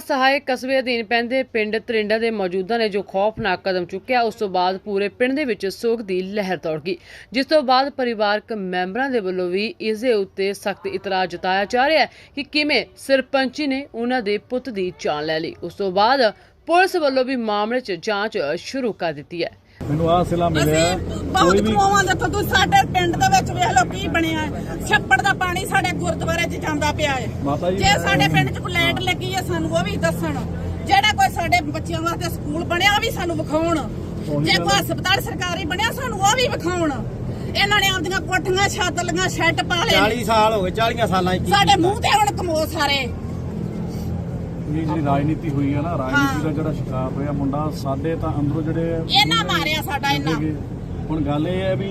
ਸਹਾਇਕ ਕਸਬੇ ਅਧੀਨ ਪੈਂਦੇ ਪਿੰਡ ਤਰਿੰਡਾ ਦੇ ਮੌਜੂਦਾ ਨੇ ਜੋ ਖੌਫਨਾਕ ਕਦਮ ਚੁੱਕਿਆ, ਉਸ ਤੋਂ ਬਾਅਦ ਪੂਰੇ ਪਿੰਡ ਦੇ ਵਿੱਚ ਸੋਗ ਦੀ ਲਹਿਰ ਦੌੜ ਗਈ। ਜਿਸ ਤੋਂ ਬਾਅਦ ਪਰਿਵਾਰਕ ਮੈਂਬਰਾਂ ਦੇ ਵੱਲੋਂ ਵੀ ਇਸ ਦੇ ਉੱਤੇ ਸਖਤ ਇਤਰਾਜ਼ ਜਤਾਇਆ ਜਾ ਰਿਹਾ ਹੈ ਕਿ ਕਿਵੇਂ ਸਰਪੰਚੀ ਨੇ ਉਹਨਾਂ ਦੇ ਪੁੱਤ ਦੀ ਜਾਨ ਲੈ ਲਈ। ਉਸ ਤੋਂ ਬਾਅਦ ਪੁਲਿਸ ਵੱਲੋਂ ਵੀ ਮਾਮਲੇ 'ਚ ਜਾਂਚ ਸ਼ੁਰੂ ਕਰ ਦਿੱਤੀ ਹੈ। ਮੈਨੂੰ ਆਹ ਸਿਲਾ ਮਿਲਿਆ। ਬਹੁਤ ਖਵਾਵਾਂ ਦੇਖੋ ਤੁਸੀਂ ਸਾਡੇ ਪਿੰਡ ਦੇ ਵਿੱਚ ਵੇਖ ਲਓ ਕੀ ਬਣਿਆ ਹੈ। ਛੱਪੜ ਦਾ ਪਾਣੀ ਸਾਡੇ ਗੁਰਦੁਆਰੇ 'ਚ ਜਾਂਦਾ ਪਿਆ ਹੈ। ਜੀ, ਸਾਡੇ ਪਿੰਡ 'ਚ ਕੋਈ ਲਾਈਟ ਲੱਗੀ ਹੈ ਸਾਨੂੰ ਉਹ ਵੀ ਦੱਸਣ। ਜਿਹੜਾ ਕੋਈ ਸਾਡੇ ਬੱਚਿਆਂ ਵਾਸਤੇ ਸਕੂਲ ਬਣਿਆ ਉਹ ਵੀ ਸਾਨੂੰ ਵਿਖਾਉਣ। ਜੇ ਕੋਈ ਹਸਪਤਾਲ ਸਰਕਾਰੀ ਬਣਿਆ ਸਾਨੂੰ ਉਹ ਵੀ ਵਿਖਾਉਣ। ਇਹਨਾਂ ਨੇ ਆਪਦੀਆਂ ਕੋਠੀਆਂ ਛੱਤ ਲੀਆਂ ਸ਼ੈੱਡ ਪਾ ਲਏ। 40 ਸਾਲ ਹੋ ਗਏ 40 ਸਾਲਾਂ ਚ ਸਾਡੇ ਮੂੰਹ ਤੇ ਹੁਣ ਕਮੋ ਸਾਰੇ ਇਹ ਜਿਹੜੀ ਰਾਜਨੀਤੀ ਹੋਈ ਹੈ ਨਾ ਰਾਜਨੀਤੀ ਦਾ ਜਿਹੜਾ ਸ਼ਿਕਾਰ ਹੋਇਆ ਮੁੰਡਾ ਸਾਡੇ ਤਾਂ ਅੰਦਰੋਂ ਜਿਹੜੇ ਇਹਨਾਂ ਮਾਰਿਆ ਸਾਡਾ ਇਹਨਾਂ। ਹੁਣ ਗੱਲ ਇਹ ਹੈ ਵੀ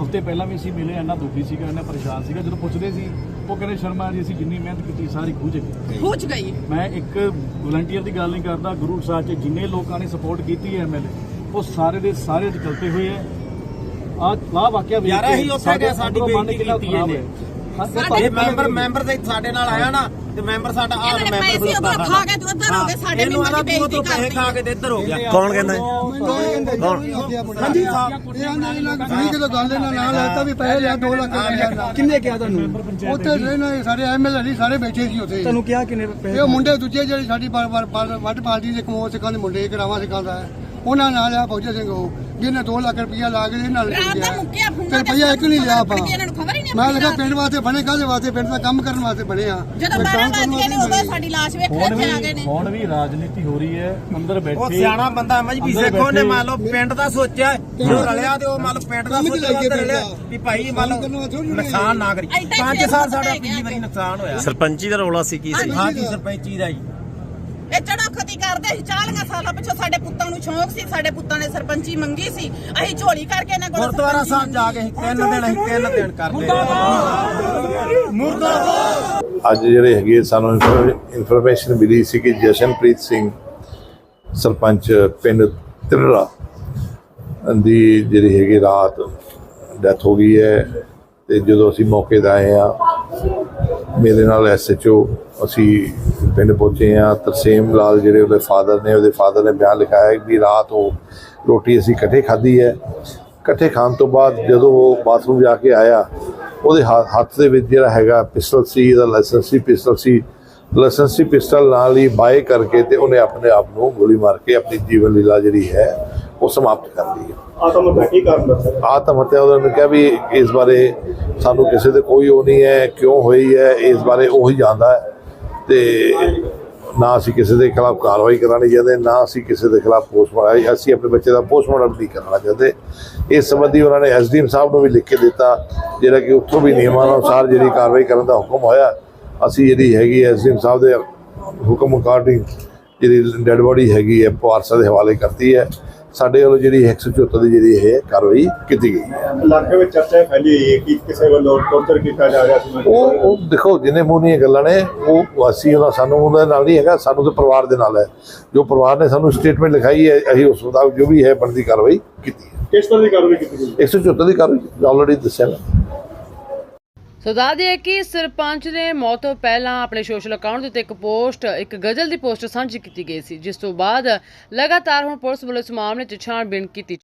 ਹਫ਼ਤੇ ਪਹਿਲਾਂ ਵੀ ਅਸੀਂ ਮਿਲੇ ਇੰਨਾ ਦੁਖੀ ਸੀਗਾ ਇੰਨਾ ਪਰੇਸ਼ਾਨ ਸੀਗਾ। ਜਦੋਂ ਪੁੱਛਦੇ ਸੀ ਉਹ ਕਹਿੰਦੇ ਸ਼ਰਮਾ ਜੀ ਅਸੀਂ ਜਿੰਨੀ ਮਿਹਨਤ ਕੀਤੀ ਸਾਰੀ ਖੂਜ ਗਈ। ਖੂਚ ਗਈ। ਮੈਂ ਇੱਕ ਵਲੰਟੀਅਰ ਦੀ ਗੱਲ ਨਹੀਂ ਕਰਦਾ ਗੁਰੂ ਸਾਹਿਬ 'ਚ ਜਿੰਨੇ ਲੋਕਾਂ ਨੇ ਸਪੋਰਟ ਕੀਤੀ ਹੈ ਐਮਐਲਏ ਉਹ ਸਾਰੇ ਦੇ ਸਾਰੇ ਨਿਕਲਤੇ ਹੋਏ ਹੈ। ਆ ਆ ਵਾਕਿਆ ਵੇਖ ਯਾਰ ਅਸੀਂ ਉੱਥੇ ਗਏ, ਸਾਡੀ ਬੇਇੱਜ਼ਤੀ ਕੀਤੀ ਇਹਨੇ। ਸਾਡੇ ਭਾਵੇਂ ਇਹ ਮੈਂਬਰ ਮੈਂਬਰ ਦੇ ਸਾਡੇ ਨਾਲ ਆਇਆ ਨਾ ਤੇ ਮੈਂਬਰ ਸਾਡਾ ਆਹ ਇਹਨਾਂ ਨੇ ਮੈਂਬਰ ਪੈਸੇ ਖਲੋਤਾ ਉਧਰ ਖਾ ਕੇ ਤੇ ਉੱਧਰ ਹੋ ਗਏ ਸਾਡੇ ਇਹਨੂੰ ਮੈਂਬਰ ਦੀ ਆਂਹਦਾ ਤੂੰ ਬੇਇੱਜ਼ਤੀ ਤੋਂ ਪੈਸੇ ਕਰਦੀ ਖਾ ਕੇ ਤੇ ਇੱਧਰ ਹੋ ਗਿਆ। ਕੌਣ ਕਹਿੰਦਾ ਹੈ? ਹਾਂਜੀ ਸਾਹਿਬ ਇਹ ਆਂਦੇ ਇਹਨਾਂ ਠੀਕ ਹੈ ਗੱਲ ਇਹਨਾਂ ਨਾਲ ਲਾਤਾ ਵੀ ਪੈਸੇ ਲਿਆ 2 ਲੱਖ ਰੁਪਇਆ ਕਿੰਨੇ ਕਿਹਾ ਤੁਹਾਨੂੰ? ਉੱਥੇ ਰਹਿਣਾ ਸਾਰੇ ਐਮਐਲਏ ਨਹੀਂ ਸਾਰੇ ਬੈਠੇ ਸੀ ਉੱਥੇ। ਤੁਹਾਨੂੰ ਕਿਹਾ ਕਿੰਨੇ ਪੈਸੇ? ਇਹ ਮੁੰਡੇ ਦੂਜੇ ਜਿਹੜੇ ਸਾਡੀ ਵਾਰ ਵਾਰ ਵੱਡ ਪਾਰਟੀ ਦੇ ਕਮੋ ਸਿੱਖਾਂ ਦੇ ਮੁੰਡੇ ਕਰਾਵਾ ਸਿੱਖਾਂ ਦਾ। ਹੈ। ਉਹਨਾਂ ਨਾਲ ਆ ਫੌਜੀ ਸਿੰਘ ਉਹ ਜਿਹਨੇ 2 ਲੱਖ ਰੁਪਇਆ ਲਾ ਕੇ ਇਹਨਾਂ ਨਾਲ ਰਾਤ ਦਾ ਮੁੱਕਿਆ ਫੁੰਗਾ ਤੇ ਰੁਪਇਆ ਇੱਕ ਨਹੀਂ ਲਿਆ ਆਪਾਂ। ਨੂੰ ਹੀ ਮੈਂ ਲੱਗਾ। ਪਿੰਡ ਵਾਸਤੇ ਬਣੇ ਕਾਹਦੇ ਵਾਸਤੇ? ਪਿੰਡ ਦਾ ਕੰਮ ਕਰਨ ਵਾਸਤੇ ਬਣੇ ਆ। ਜਦੋਂ ਕੋਈ ਕੰਮ 12 ਕਰਨ ਵਜੇ ਨੇ ਉਦੋਂ ਬਣੇ। ਸਾਡੀ ਲਾਸ਼ ਵੇਖਣ ਆ ਗਏ ਨੇ। ਹੁਣ ਵੀ ਰਾਜਨੀਤੀ ਹੋ ਰਹੀ ਹੈ ਅੰਦਰ ਬੈਠੇ ਉਹ ਸਿਆਣਾ ਬੰਦਾ ਮਜ ਵੀ ਅੰਦਰ ਸੇਖੋ ਨੇ ਮੰਨ ਲਓ ਪਿੰਡ ਦਾ ਸੋਚਿਆ ਜੋ ਰਲਿਆ ਤੇ ਉਹ ਮੰਨ ਲਓ ਪਿੰਡ ਦਾ ਸੋਚਿਆ। ਵੀ ਭਾਈ ਮੰਨ ਲਓ ਨੁਕਸਾਨ ਨਾ ਕਰੀ। ਐਡਾ ਹੀ 5 ਫੇਰ ਸਾਲ ਸਾਡਾ ਹੀ ਪਿਛਲੀ ਵਾਰੀ ਨੁਕਸਾਨ ਹੋਇਆ। ਸਰਪੰਚੀ ਦਾ ਰੌਲਾ ਸੀ ਕੀ ਸੀ? ਹਾਂਜੀ ਸਰਪੰਚੀ ਦਾ ਜੀ। ਇਹ ਚੜਾਖਤੀ ਕਰਦੇ ਸੀ 40 ਸਾਲਾਂ ਪਿੱਛੋਂ ਸਾਡੇ ਪੁੱਤਾਂ ਨੂੰ ਸ਼ੌਂਕ ਸੀ ਸਾਡੇ ਪੁੱਤਾਂ ਨੇ ਸਰਪੰਚੀ ਮੰਗੀ ਸੀ। ਅਸੀਂ ਝੋਲੀ ਕਰਕੇ ਇਹਨਾਂ ਕੋਲ ਗੁਰਦੁਆਰਾ ਸਾਹਿਬ ਜਾ ਕੇ ਅਸੀਂ ਤਿੰਨ ਦਿਨ ਅਸੀਂ ਤਿੰਨ ਦਿਨ ਕਰਦੇ ਮੁਰਦਾਬਾਦ! ਅੱਜ ਜਿਹੜੇ ਹੈਗੇ ਸਾਨੂੰ ਇਨਫੋਰਮੇਸ਼ਨ ਮਿਲੀ ਸੀ ਕਿ ਜਸ਼ਨਪ੍ਰੀਤ ਸਿੰਘ ਸਰਪੰਚ ਪਿੰਡ ਤਿਰੜਾ ਦੀ ਜਿਹੜੀ ਹੈਗੀ ਰਾਤ ਡੈਥ ਹੋ ਗਈ ਹੈ ਤੇ ਜਦੋਂ ਅਸੀਂ ਮੌਕੇ ਤੇ ਆਏ ਆ ਮੇਰੇ ਨਾਲ ਐਸਐਚਓ ਅਸੀਂ ਪਿੰਡ ਪਹੁੰਚੇ ਆ ਤਰਸੇਮ ਲਾਲ ਜਿਹੜੇ ਉਹਦੇ ਫਾਦਰ ਨੇ, ਉਹਦੇ ਫਾਦਰ ਨੇ ਬਿਆਨ ਲਿਖਾਇਆ ਕਿ ਰਾਤ ਉਹ ਰੋਟੀ ਅਸੀਂ ਇਕੱਠੇ ਖਾਧੀ ਹੈ। ਇਕੱਠੇ ਖਾਣ ਤੋਂ ਬਾਅਦ ਜਦੋਂ ਉਹ ਬਾਥਰੂਮ ਜਾ ਕੇ ਆਇਆ, ਉਹਦੇ ਹਾ- ਹੱਥ ਦੇ ਵਿੱਚ ਜਿਹੜਾ ਹੈਗਾ ਪਿਸਟਲ ਸੀ, ਇਹਦਾ ਲਾਇਸੈਂਸੀ ਪਿਸਟਲ ਸੀ। ਲਾਇਸੈਂਸੀ ਪਿਸਟਲ ਨਾਲ ਹੀ ਬਾਏ ਕਰਕੇ ਤੇ ਉਹਨੇ ਆਪਣੇ ਆਪ ਨੂੰ ਗੋਲੀ ਮਾਰ ਕੇ ਆਪਣੀ ਜੀਵਨ ਲੀਲਾ ਜਿਹੜੀ ਹੈ ਉਹ ਸਮਾਪਤ ਕਰ ਲਈ ਹੈ ਆਤਮ ਹੱਤਿਆ ਉਹਨਾਂ ਨੇ ਕਿਹਾ ਵੀ ਇਸ ਬਾਰੇ ਸਾਨੂੰ ਕਿਸੇ ਤੇ ਕੋਈ ਉਹ ਨਹੀਂ ਹੈ ਕਿਉਂ ਹੋਈ ਹੈ ਇਸ ਬਾਰੇ ਉਹੀ ਜਾਣਦਾ ਹੈ। ਤੇ ਨਾ ਅਸੀਂ ਕਿਸੇ ਦੇ ਖਿਲਾਫ ਕਾਰਵਾਈ ਕਰਾਣੀ ਚਾਹੁੰਦੇ ਨਾ ਅਸੀਂ ਕਿਸੇ ਦੇ ਖਿਲਾਫ ਪੋਸਟਮਾਰਟਮ ਅਸੀਂ ਆਪਣੇ ਬੱਚੇ ਦਾ ਪੋਸਟਮਾਰਟਮ ਨਹੀਂ ਕਰਨਾ ਚਾਹੁੰਦੇ। ਇਸ ਸੰਬੰਧੀ ਉਹਨਾਂ ਨੇ ਐਸਡੀਐਮ ਸਾਹਿਬ ਨੂੰ ਵੀ ਲਿਖ ਕੇ ਦਿੱਤਾ ਜਿਹੜਾ ਕਿ ਉੱਥੋਂ ਵੀ ਨਿਯਮਾਂ ਅਨੁਸਾਰ ਜਿਹੜੀ ਕਾਰਵਾਈ ਕਰਨ ਦਾ ਹੁਕਮ ਹੋਇਆ ਅਸੀਂ ਜਿਹੜੀ ਹੈਗੀ ਐਸਡੀਐਮ ਸਾਹਿਬ ਦੇ ਹੁਕਮ ਅਕਾਰਡਿੰਗ ਜਿਹੜੀ ਡੈੱਡ ਬੋਡੀ ਹੈਗੀ ਹੈ ਪਾਰਸਾ ਦੇ ਹਵਾਲੇ ਕਰਤੀ ਹੈ। ਸਾਡੇ ਵੱਲੋਂ ਜਿਹੜੀ 174 ਦੀ ਜਿਹੜੀ ਇਹ ਕਾਰਵਾਈ ਕੀਤੀ ਗਈ ਹੈ। ਇਲਾਕੇ ਵਿੱਚ ਚਰਚਾ ਫੈਲੀ ਹੋਈ ਹੈ ਕਿ ਕਿਸੇ ਵੱਲੋਂ ਟੌਰਚਰ ਕੀਤਾ ਜਾ ਰਿਹਾ ਸੀ। ਉਹ ਉਹ ਦੇਖੋ ਜਿੰਨੇ ਮੂੰਹ ਇਹ ਗੱਲਾਂ ਨੇ ਉਹ ਅਸੀਂ ਉਹਨਾਂ ਸਾਨੂੰ ਉਹਨਾਂ ਨਾਲ ਨਹੀਂ ਹੈਗਾ ਸਾਨੂੰ ਤੇ ਪਰਿਵਾਰ ਦੇ ਨਾਲ ਹੈ। ਜੋ ਪਰਿਵਾਰ ਨੇ ਸਾਨੂੰ ਸਟੇਟਮੈਂਟ ਲਿਖਾਈ ਹੈ ਅਸੀਂ ਉਸ ਮੁਤਾਬਕ ਜੋ ਵੀ ਹੈ ਬਣਦੀ ਕਾਰਵਾਈ ਕੀਤੀ ਹੈ। ਕਿਸ ਤਰ੍ਹਾਂ ਦੀ ਕਾਰਵਾਈ ਕੀਤੀ ਗਈ? 174 ਦੀ ਕਾਰਵਾਈ ਆਲਰੇਡੀ ਦੱਸਿਆ ਮੈਂ ਸੋ ਦੱਸ ਦਈਏ ਕਿ ਸਰਪੰਚ ਨੇ ਮੌਤ ਤੋਂ ਪਹਿਲਾਂ ਆਪਣੇ ਸੋਸ਼ਲ ਅਕਾਊਂਟ ਦੇ ਉੱਤੇ ਇੱਕ ਪੋਸਟ, ਇੱਕ ਗਜ਼ਲ ਦੀ ਪੋਸਟ ਸਾਂਝੀ ਕੀਤੀ ਗਈ ਸੀ, ਜਿਸ ਤੋਂ ਬਾਅਦ ਲਗਾਤਾਰ ਹੁਣ ਪੁਲਿਸ ਵੱਲੋਂ ਇਸ ਮਾਮਲੇ 'ਚ ਛਾਣਬੀਣ ਕੀਤੀ